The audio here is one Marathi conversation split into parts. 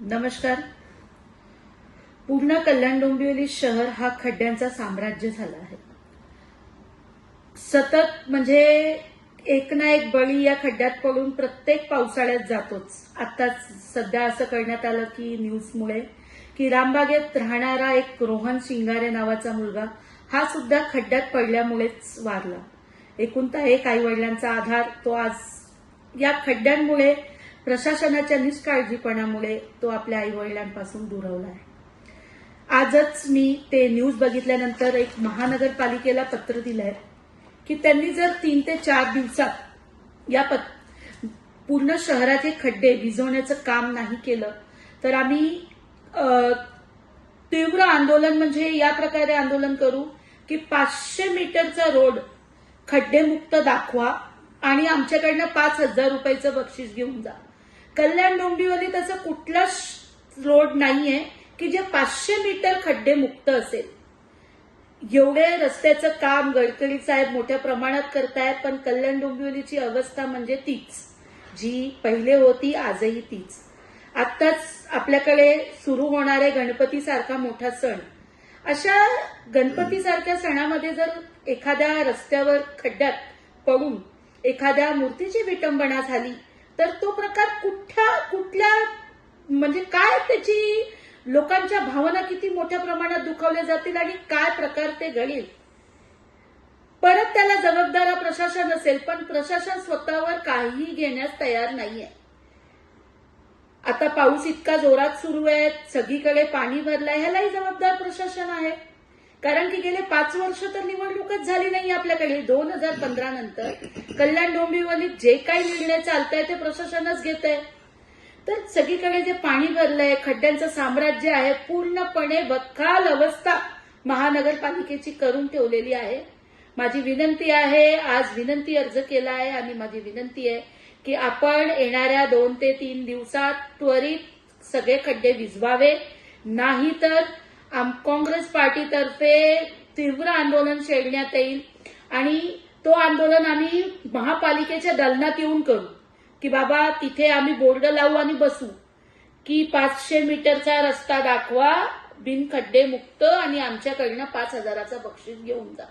नमस्कार. पूर्ण कल्याण डोंबिवली शहर हा खड्ड्यांचा साम्राज्य झाला आहे. सतत म्हणजे एक ना एक बळी या खड्ड्यात पडून प्रत्येक पावसाळ्यात जातोच. आताच सध्या असं करण्यात आलं की न्यूजमुळे की रामबागेत राहणारा एक रोहन शिंगारे नावाचा मुलगा हा सुद्धा खड्ड्यात पडल्यामुळेच वारला. एकूणता एक आई वडिलांचा आधार तो आज या खड्ड्यांमुळे प्रशासनाच्या निष्काळजीपणामुळे तो आपल्या आई वडिलांपासून दुरावला आहे. आजच मी ते न्यूज बघितल्यानंतर एक महानगरपालिकेला पत्र दिलंय की त्यांनी जर तीन ते चार दिवसात या पत पूर्ण शहराचे खड्डे भिजवण्याचं काम नाही केलं तर आम्ही तीव्र आंदोलन म्हणजे या प्रकारे आंदोलन करू की पाचशे मीटरचा रोड खड्डेमुक्त दाखवा आणि आमच्याकडनं पाच हजार रुपयाचं बक्षीस घेऊन जा. कल्याण डोंबिवली त्याचा कुठलाच रोड नाहीये की जे पाचशे मीटर खड्डेमुक्त असेल. एवढे रस्त्याचं काम गडकरी साहेब मोठ्या प्रमाणात करतायत पण कल्याण डोंबिवलीची अवस्था म्हणजे तीच. जी पहिले होती आजही तीच. आत्ताच आपल्याकडे सुरू होणारे गणपती सारखा मोठा सण. अशा गणपती सारख्या सणामध्ये जर एखाद्या रस्त्यावर खड्ड्यात पडून एखाद्या मूर्तीची विटंबना झाली तर तो प्रकार कुठल्या कुठल्या म्हणजे काय त्याची लोकांच्या भावना किती मोठ्या प्रमाणात दुखावल्या जातील आणि काय प्रकार ते घडेल परत त्याला जबाबदार प्रशासन असेल पण प्रशासन स्वतःवर काहीही घेण्यास तयार नाहीये. आता पाऊस इतका जोरात सुरू आहे सगळीकडे पाणी भरलंय ह्यालाही जबाबदार प्रशासन आहे. कारण की गेले पाच वर्ष तर निवडणूकच झाली नाही आपल्याकडे. दोन हजार पंधरा नंतर कल्याण डोंबिवलीत जे काही निर्णय चालत आहे ते प्रशासनच घेत आहे तर सगळीकडे जे पाणी भरलंय खड्ड्यांचं साम्राज्य आहे पूर्णपणे बक्काल अवस्था महानगरपालिकेची करून ठेवलेली आहे. माझी विनंती आहे आज विनंती अर्ज केला आहे आणि माझी विनंती आहे की आपण येणाऱ्या दोन ते तीन दिवसात त्वरित सगळे खड्डे विजवावे नाहीतर काँग्रेस पार्टीतर्फे तीव्र आंदोलन छेडण्यात येईल आणि तो आंदोलन आम्ही महापालिकेच्या दालनात येऊन करू की बाबा तिथे आम्ही बोर्ड लावू आणि बसू. की पाचशे मीटरचा रस्ता दाखवा बिनखड्डे मुक्त आणि आमच्याकडनं पाच हजाराचा बक्षीस घेऊन जा.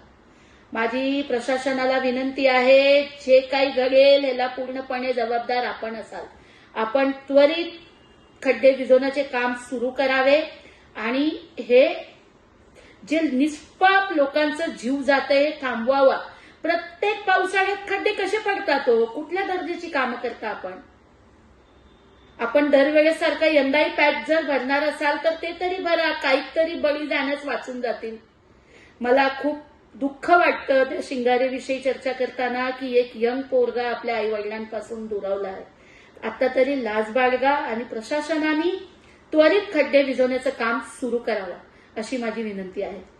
माझी प्रशासनाला विनंती आहे जे काही घडेल याला पूर्णपणे जबाबदार आपण असाल. आपण त्वरित खड्डे विझवण्याचे काम सुरू करावे. आणि हे जे निष्पाप लोकांचं जीव जात हे थांबवावा. प्रत्येक पावसाळ्यात खड्डे कसे पडतात हो? कुठल्या दर्जाची कामं करता आपण? आपण दरवेळेस सारखा यंदाही पॅक जर भरणार असाल तर ते तरी भरा काहीतरी बळी जाण्यास वाचून जातील. मला खूप दुःख वाटतं त्या शिंगारेविषयी चर्चा करताना की एक यंग पोरगा आपल्या आई वडिलांपासून दुरावला आहे. आता तरी लाज बाळगा आणि प्रशासनाने त्वरित खड्डे भिजवण्याचं काम सुरू करावं अशी माझी विनंती आहे.